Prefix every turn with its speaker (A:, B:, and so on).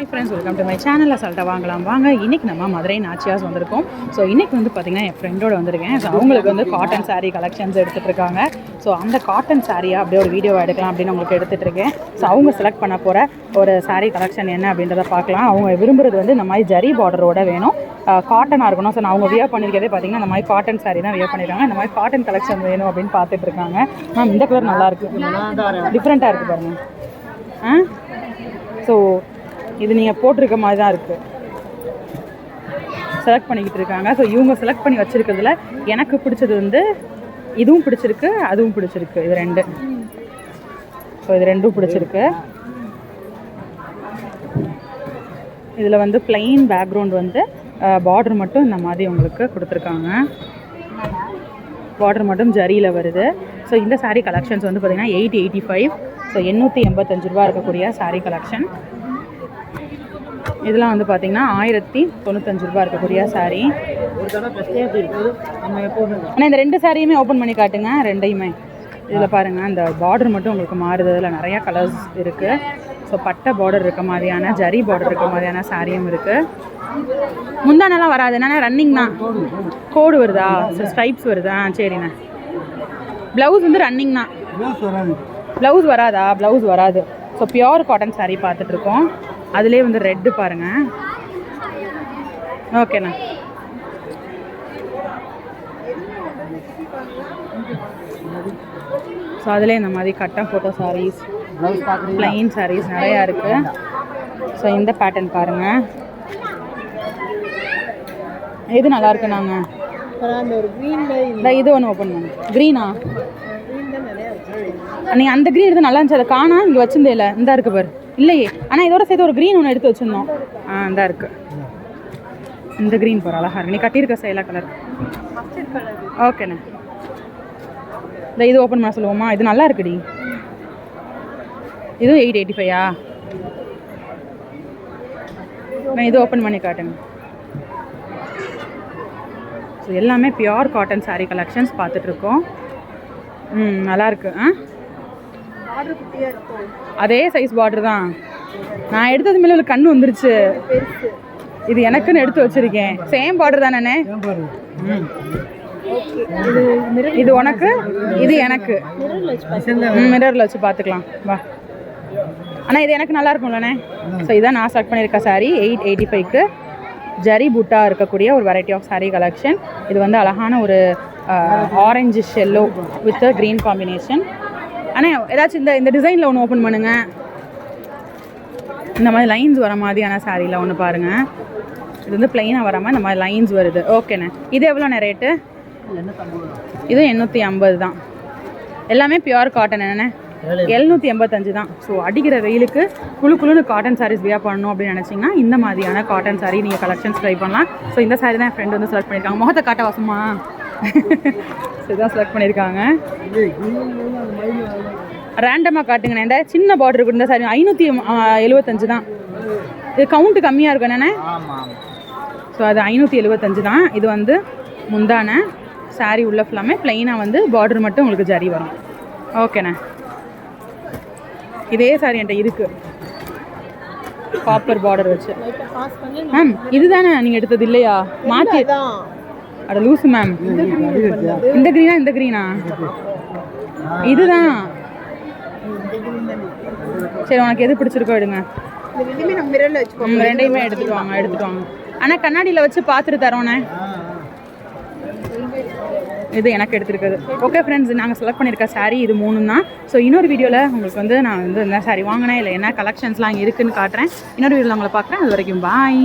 A: Hi friends welcome to my சேனலில் சொல்லிட்டு வாங்கலாம். வாங்க இன்னைக்கு நம்ம மதுரை நாச்சியாஸ் வந்திருக்கோம். ஸோ இன்னைக்கு வந்து பார்த்தீங்கன்னா என் ஃப்ரெண்டோட வந்திருக்கேன். ஸோ அவங்களுக்கு வந்து காட்டன் saree கலெக்ஷன்ஸ் எடுத்துகிட்டு இருக்காங்க. ஸோ அந்த காட்டன் சாரியை அப்படியே ஒரு வீடியோ எடுக்கலாம் அப்படின்னு உங்களுக்கு எடுத்துகிட்டு இருக்கேன். ஸோ அவங்க செலக்ட் பண்ண போகிற ஒரு saree கலெக்ஷன் என்ன அப்படின்றத பார்க்கலாம். அவங்க விரும்புறது வந்து இந்த மாதிரி ஜரி பார்டரோட வேணும். காட்டனாக இருக்கணும். ஸோ நான் அவங்க வியர் பண்ணியிருக்கதே பார்த்தீங்கன்னா இந்த மாதிரி காட்டன் saree தான் வியர் பண்ணியிருக்காங்க இந்த மாதிரி காட்டன் கலெக்ஷன் வேணும் அப்படின்னு பார்த்துட்டு இருக்காங்க. மேம் இந்த கலர் நல்லா இருக்கு. டிஃப்ரெண்ட்டாக இருக்குது பாருங்க. ஆ? ஸோ இது நீங்கள் போட்டிருக்க மாதிரி தான் இருக்குது செலக்ட் பண்ணிக்கிட்டு இருக்காங்க. ஸோ இவங்க செலக்ட் பண்ணி வச்சுருக்கிறதுல எனக்கு பிடிச்சது வந்து இதுவும் பிடிச்சிருக்கு அதுவும் பிடிச்சிருக்கு. இது ரெண்டு. ஸோ இது ரெண்டும் பிடிச்சிருக்கு. இதில் வந்து பிளெயின் பேக்ரவுண்ட் வந்து பார்டர் மட்டும் இந்த மாதிரி உங்களுக்கு கொடுத்துருக்காங்க. பார்டர் மட்டும் ஜரியில் வருது. ஸோ இந்த சாரீ கலெக்ஷன்ஸ் வந்து பார்த்தீங்கன்னா எயிட் எயிட்டி ஃபைவ் ஸோ எண்ணூற்றி எண்பத்தஞ்சு ரூபா இருக்கக்கூடிய சாரீ கலெக்ஷன் இதெல்லாம் வந்து பார்த்தீங்கன்னா ஆயிரத்தி தொண்ணூத்தஞ்சு ரூபா இருக்கக்கூடிய saree. ஆனால் இந்த ரெண்டு சாரியுமே ஓப்பன் பண்ணி காட்டுங்க ரெண்டையுமே. இதில் பாருங்கள் இந்த பார்டர் மட்டும் உங்களுக்கு மாறுது. இதில் நிறையா கலர்ஸ் இருக்குது ஸோ பட்டை பார்டர் இருக்க மாதிரியான ஜரி பார்டர் இருக்க மாதிரியான சாரியும் இருக்குது முந்தானெல்லாம் வராது. என்னன்னா ரன்னிங் தான் கோடு வருதா? ஸ்ட்ரைப்ஸ் வருதா? சரிண்ணே. ப்ளவுஸ் வந்து ரன்னிங் தான் ப்ளவுஸ் வராதா. ப்ளவுஸ் வராது? ஸோ பியோர் காட்டன் saree பார்த்துட்டு இருக்கோம். அதுலேயே வந்து ரெட்டு பாருங்க. ஓகேண்ணா ஸோ அதிலே இந்த மாதிரி கட்டம் ஃபோட்டோ சாரீஸ் ப்ளைன் சாரீஸ் நிறையா இருக்குது ஸோ இந்த பேட்டர்ன் பாருங்க. எது நல்லா இருக்கு நாங்கள் இந்த இது ஒன்று ஓப்பன் பண்ணு. க்ரீனா நீங்கள் அந்த க்ரீன் எடுத்து நல்லா இருந்துச்சு. அதை காணா இங்கே வச்சிருந்தே இல்லை. இந்தா இருக்கு பாரு. இல்லையே. ஆனால் இதோட சேர்த்து ஒரு க்ரீன் ஒன்று எடுத்து வச்சிருந்தோம். ஆ இந்தா இருக்கு. இந்த க்ரீன் பாரு அழகா இருக்கு. நீ கட்டியிருக்க சைலா கலர் ஓகேண்ணே இந்த இது ஓப்பன் பண்ண சொல்லுவோமா? இது நல்லா இருக்குடி. இதுவும் எயிட் எயிட்டி ஃபைவா நான் இது ஓப்பன் பண்ணி காட்டுங்க. ஸோ எல்லாமே பியோர் காட்டன் சாரீ கலெக்ஷன்ஸ் பார்த்துட்ருக்கோம் ம் நல்லாயிருக்கு ஆ? அதே சைஸ் பார்டர் தான். நான் எடுத்தது மேலே ஒரு கண்ணு வந்துருச்சு. இது எனக்குன்னு எடுத்து வச்சிருக்கேன். சேம் பார்டர் தானே இது உனக்கு? இது எனக்கு. மிரரில் வச்சு பார்த்துக்கலாம். வா. ஆனால் இது எனக்கு நல்லா இருக்கும்லண்ணே? ஸோ இதான் நான் செலக்ட் பண்ணியிருக்க saree எயிட் எயிட்டி ஃபைவ்க்கு ஜரி புட்டா இருக்கக்கூடிய ஒரு வெரைட்டி ஆஃப் saree கலெக்ஷன் இது வந்து அழகான ஒரு ஆரஞ்சு ஷெல்லோ வித் க்ரீன் காம்பினேஷன் ஆனால் ஏதாச்சும் இந்த இந்த டிசைனில் ஒன்று ஓப்பன் பண்ணுங்க. இந்த மாதிரி லைன்ஸ் வர மாதிரியான சாரியில் ஒன்று பாருங்கள் இது வந்து பிளெயினாக வராமல் இந்த மாதிரி லைன்ஸ் வருது. ஓகேண்ணே இது எவ்வளோண்ணே ரேட்டு இதுவும் எண்ணூற்றி ஐம்பது தான். எல்லாமே பியூர் காட்டன் என்னண்ணே எழுநூற்றி எண்பத்தஞ்சு தான். ஸோ அடிக்கிற வெயிலுக்கு குழு குழுன்னு காட்டன் சாரீஸ் வியா பண்ணணும் அப்படின்னு நினச்சிங்கன்னா இந்த மாதிரியான காட்டன் சாரீ நீங்கள் கலெக்ஷன்ஸ் ட்ரை பண்ணலாம். ஸோ இந்த சாரீ தான் என் ஃப்ரெண்டு வந்து செலக்ட் பண்ணியிருக்காங்க முகத்தை காட்ட வசமா ஸோ இதான் செலக்ட் பண்ணியிருக்காங்க. ரேண்டமாக காட்டுங்கண்ணே. இந்த சின்ன பார்டர் இருக்கு இந்த சாரி ஐநூற்றி எழுபத்தஞ்சு தான். இது கவுண்ட்டு கம்மியாக இருக்கும் என்னண்ணே? ஸோ அது ஐநூற்றி எழுபத்தஞ்சு தான். இது வந்து முந்தான saree உள்ள ஃபுல்லாமே ப்ளைனாக வந்து பார்டர் மட்டும் உங்களுக்கு ஜரி வரும். ஓகேண்ணே இதே சாரி என்கிட்ட இருக்கு. காப்பர் பார்டர் வச்சு. மேம் இதுதானே நீங்கள் எடுத்தது இல்லையா? மாற்றி அட லூசு மேம் இந்த க்ரீனா இந்த க்ரீனா இதுதான். சரி உனக்கு எது பிடிச்சிருக்கோ எடுங்க. ரெண்டையுமே எடுத்துட்டு வாங்க எடுத்துட்டு வாங்க. ஆனால் கண்ணாடியில் வச்சு பார்த்துட்டு தரோண்ணே இது எனக்கு எடுத்திருக்குது ஓகே ஃப்ரெண்ட்ஸ் நாங்கள் செலக்ட் பண்ணியிருக்க சாரீ இது மூணு தான். ஸோ இன்னொரு வீடியோவில் உங்களுக்கு வந்து நான் வந்து என்ன saree வாங்கினேன். இல்லை என்ன கலெக்ஷன்ஸ்லாம் இங்கே இருக்குன்னு காட்டுறேன். இன்னொரு வீடியோவில் உங்களை பார்க்குறேன். அது வரைக்கும் பாய்